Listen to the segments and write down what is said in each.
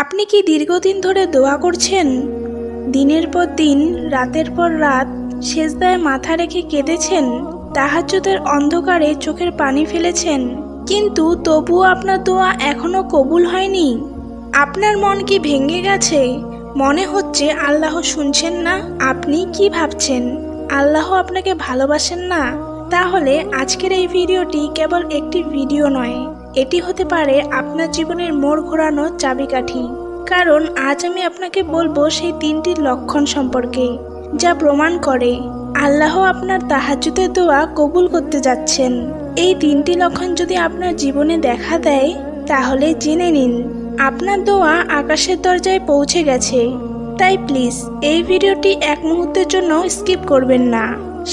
আপনি কি দীর্ঘদিন ধরে দোয়া করছেন? দিনের পর দিন, রাতের পর রাত সেজদায় মাথা রেখে কেঁদেছেন, তাহাজ্জুদের অন্ধকারে চোখের পানি ফেলেছেন। কিন্তু তবুও আপনার দোয়া এখনও কবুল হয়নি। আপনার মন কি ভেঙে গেছে? মনে হচ্ছে আল্লাহ শুনছেন না। আপনি কি ভাবছেন? আল্লাহ আপনাকে ভালোবাসেন না? তাহলে আজকের এই ভিডিওটি কেবল একটি ভিডিও নয়। এটি হতে পারে আপনার জীবনের মোড় ঘোরানোর চাবিকাঠি। কারণ আজ আমি আপনাকে বলব সেই তিনটি লক্ষণ সম্পর্কে, যা প্রমাণ করে আল্লাহ আপনার তাহাজ্জুদের দোয়া কবুল করতে যাচ্ছেন। এই তিনটি লক্ষণ যদি আপনার জীবনে দেখা দেয়, তাহলে জেনে নিন, আপনার দোয়া আকাশের দরজায় পৌঁছে গেছে। তাই প্লিজ, এই ভিডিওটি এক মুহূর্তের জন্য স্কিপ করবেন না।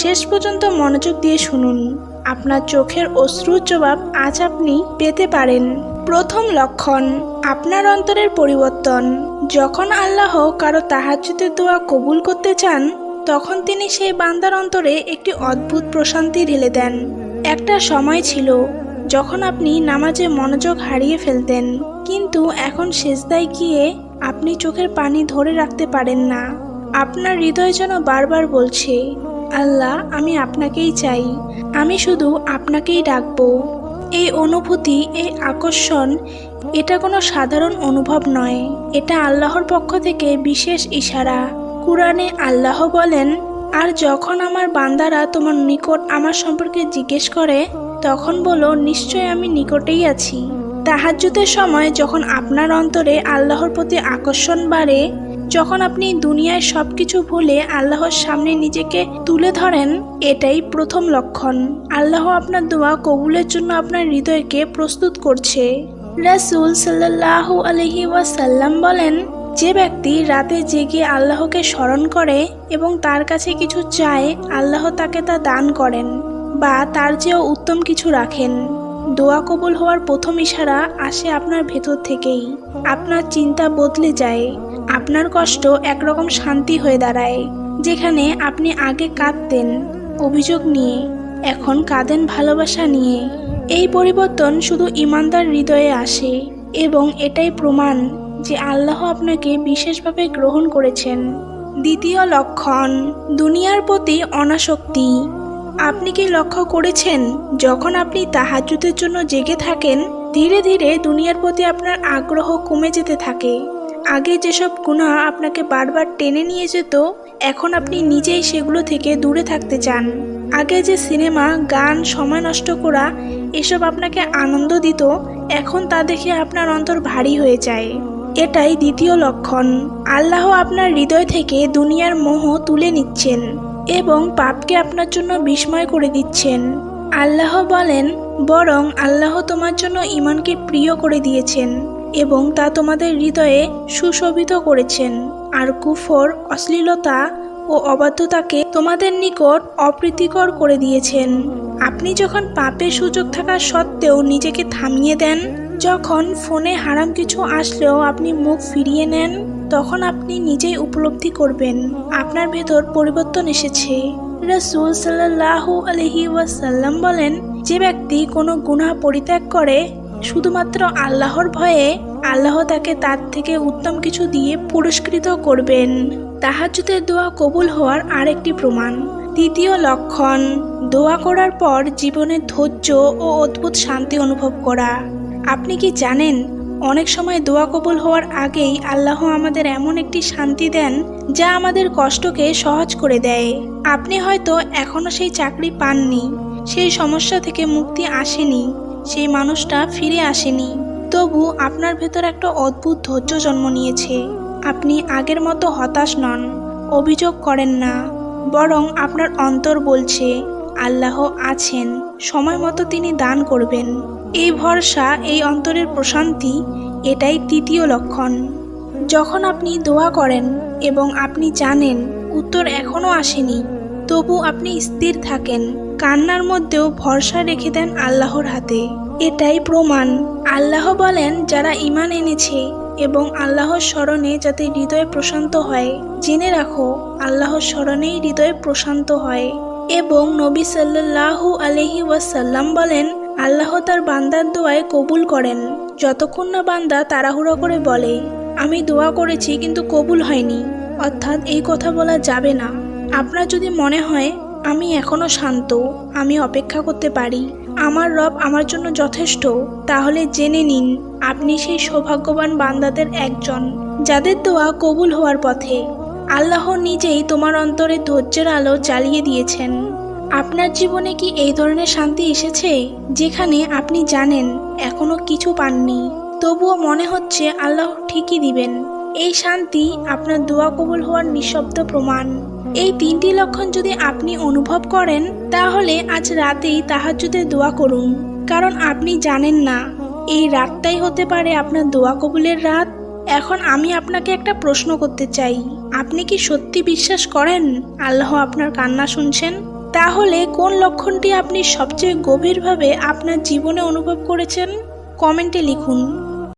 শেষ পর্যন্ত মনোযোগ দিয়ে শুনুন। আপনার চোখের অশ্রুর জবাব আজ আপনি পেতে পারেন। প্রথম লক্ষণ, আপনার অন্তরের পরিবর্তন। যখন আল্লাহ কারও তাহাজ্জুদের দোয়া কবুল করতে চান, তখন তিনি সেই বান্দার অন্তরে একটি অদ্ভুত প্রশান্তি ঢেলে দেন। একটা সময় ছিল যখন আপনি নামাজে মনোযোগ হারিয়ে ফেলতেন, কিন্তু এখন সেজদায় গিয়ে আপনি চোখের পানি ধরে রাখতে পারেন না। আপনার হৃদয় যেন বারবার বলছে আল্লাহ, আমি আপনাকেই চাই। আমি শুধু আপনাকেই ডাকবো। এই অনুভূতি, এই আকর্ষণ, এটা কোনো সাধারণ অনুভব নয়। এটা আল্লাহর পক্ষ থেকে বিশেষ ইশারা। কুরআনে আল্লাহ বলেন, আর যখন আমার বান্দারা তোমার নিকট আমার সম্পর্কে জিজ্ঞেস করে, তখন বলো, নিশ্চয় আমি নিকটেই আছি। তাহাজ্জুদের সময় যখন আপনার অন্তরে আল্লাহর প্রতি আকর্ষণ বাড়ে যখন আপনি দুনিয়ায় সব কিছু ভুলে আল্লাহর সামনে নিজেকে তুলে ধরেন, এটাই প্রথম লক্ষণ। আল্লাহ আপনার দোয়া কবুলের জন্য আপনার হৃদয়কে প্রস্তুত করছে। রাসূল সাল্লাহ আলহি ওয়াসাল্লাম বলেন, যে ব্যক্তি রাতে জেগে আল্লাহকে স্মরণ করে এবং তার কাছে কিছু চায়, আল্লাহ তাকে তা দান করেন বা তার চেয়েও উত্তম কিছু রাখেন। দোয়া কবুল হওয়ার প্রথম ইশারা আসে আপনার ভেতর থেকেই। আপনার চিন্তা বদলে যায়। আপনার কষ্ট একরকম শান্তি হয়ে দাঁড়ায়, যেখানে আপনি আগে কাঁদতেন। অভিযোগ নিয়ে, এখন কাঁদেন ভালোবাসা নিয়ে। এই পরিবর্তন শুধু ইমানদার হৃদয়ে আসে এবং এটাই প্রমাণ যে আল্লাহ আপনাকে বিশেষভাবে গ্রহণ করেছেন। দ্বিতীয় লক্ষণ, দুনিয়ার প্রতি অনাসক্তি। আপনি কি লক্ষ্য করেছেন, যখন আপনি তাহাজ্জুদের জন্য জেগে থাকেন, ধীরে ধীরে দুনিয়ার প্রতি আপনার আগ্রহ কমে যেতে থাকে। আগে যেসব গুণা আপনাকে বারবার টেনে নিয়ে যেত, এখন আপনি নিজেই সেগুলো থেকে দূরে থাকতে চান। আগে যে সিনেমা, গান, সময় নষ্ট করা, এসব আপনাকে আনন্দ দিত, এখন তা দেখে আপনার অন্তর ভারী হয়ে যায়। এটাই দ্বিতীয় লক্ষণ। আল্লাহ আপনার হৃদয় থেকে দুনিয়ার মোহ তুলে নিচ্ছেন এবং পাপকে আপনার জন্য বিস্ময় করে দিচ্ছেন। আল্লাহ বলেন, বরং আল্লাহ তোমার জন্য ইমানকে প্রিয় করে দিয়েছেন। এবং তা তোমাদের হৃদয়ে সুশোভিত করেছেন। আর কুফর, অশ্লীলতা ও অবাধ্যতাকে তোমাদের নিকট অপ্রীতিকর করে দিয়েছেন। আপনি যখন পাপের সুযোগ থাকা সত্ত্বেও নিজেকে থামিয়ে দেন, যখন ফোনে হারাম কিছু আসলেও আপনি মুখ ফিরিয়ে নেন, তখন আপনি নিজেই উপলব্ধি করবেন। আপনার ভেতর পরিবর্তন এসেছে। রসুল সাল্লাহ আলহি ওয়াসাল্লাম বলেন, যে ব্যক্তি কোনো গুনাহ পরিত্যাগ করে শুধুমাত্র আল্লাহর ভয়ে আল্লাহ তাকে তার থেকে উত্তম কিছু দিয়ে পুরস্কৃত করবেন। তাহাজ্জুদের দোয়া কবুল হওয়ার আরেকটি প্রমাণ। তৃতীয় লক্ষণ, দোয়া করার পর জীবনে ধৈর্য ও অদ্ভুত শান্তি অনুভব করা। আপনি কি জানেন, অনেক সময় দোয়া কবুল হওয়ার আগেই আল্লাহ আমাদের এমন একটি শান্তি দেন যা আমাদের কষ্টকে সহজ করে দেয়। আপনি হয়তো এখনও সেই চাকরি পাননি, সেই সমস্যা থেকে মুক্তি আসেনি সেই মানুষটা ফিরে আসেনি। তবু আপনার ভেতর একটা অদ্ভুত ধৈর্য জন্ম নিয়েছে। আপনি আগের মতো হতাশ নন, অভিযোগ করেন না, বরং আপনার অন্তর বলছে, আল্লাহ আছেন, সময় মতো তিনি দান করবেন। এই ভরসা, এই অন্তরের প্রশান্তি, এটাই তৃতীয় লক্ষণ। যখন আপনি দোয়া করেন এবং আপনি জানেন, উত্তর এখনও আসেনি তবু আপনি স্থির থাকেন। কান্নার মধ্যেও ভরসা রেখে দেন আল্লাহর হাতে। এটাই প্রমাণ। আল্লাহ বলেন, যারা ইমান এনেছে এবং আল্লাহর স্মরণে যাতে হৃদয় প্রশান্ত হয়, জেনে রাখো, আল্লাহর স্মরণেই হৃদয় প্রশান্ত হয়। এবং নবী সাল্লাল্লাহু আলহি ওয়াসাল্লাম বলেন, আল্লাহ তার বান্দার দোয়ায় কবুল করেন। যতক্ষণ না বান্দা তাড়াহুড়ো করে বলে, আমি দোয়া করেছি, কিন্তু কবুল হয়নি। অর্থাৎ এই কথা বলা যাবে না আপনার যদি মনে হয়, আমি এখনও শান্ত, আমি অপেক্ষা করতে পারি, আমার রব আমার জন্য যথেষ্ট, তাহলে জেনে নিন, আপনি সেই সৌভাগ্যবান বান্দাদের একজন, যাদের দোয়া কবুল হওয়ার পথে। আল্লাহ নিজেই তোমার অন্তরে ধৈর্যের আলো জ্বালিয়ে দিয়েছেন। আপনার জীবনে কি এই ধরনের শান্তি এসেছে, যেখানে আপনি জানেন, এখনও কিছু পাননি? তবুও মনে হচ্ছে আল্লাহ ঠিকই দিবেন। এই শান্তি আপনার দোয়া কবুল হওয়ার নিঃশব্দ প্রমাণ। এই তিনটি লক্ষণ যদি আপনি অনুভব করেন, তাহলে আজ রাতেই তাহাজ্জুদের দোয়া করুন। কারণ আপনি জানেন না, এই রাতটাই হতে পারে আপনার দোয়া কবুলের রাত। এখন আমি আপনাকে একটা প্রশ্ন করতে চাই। আপনি কি সত্যি বিশ্বাস করেন? আল্লাহ আপনার কান্না শুনছেন? তাহলে কোন লক্ষণটি আপনি সবচেয়ে গভীরভাবে আপনার জীবনে অনুভব করেছেন? কমেন্টে লিখুন।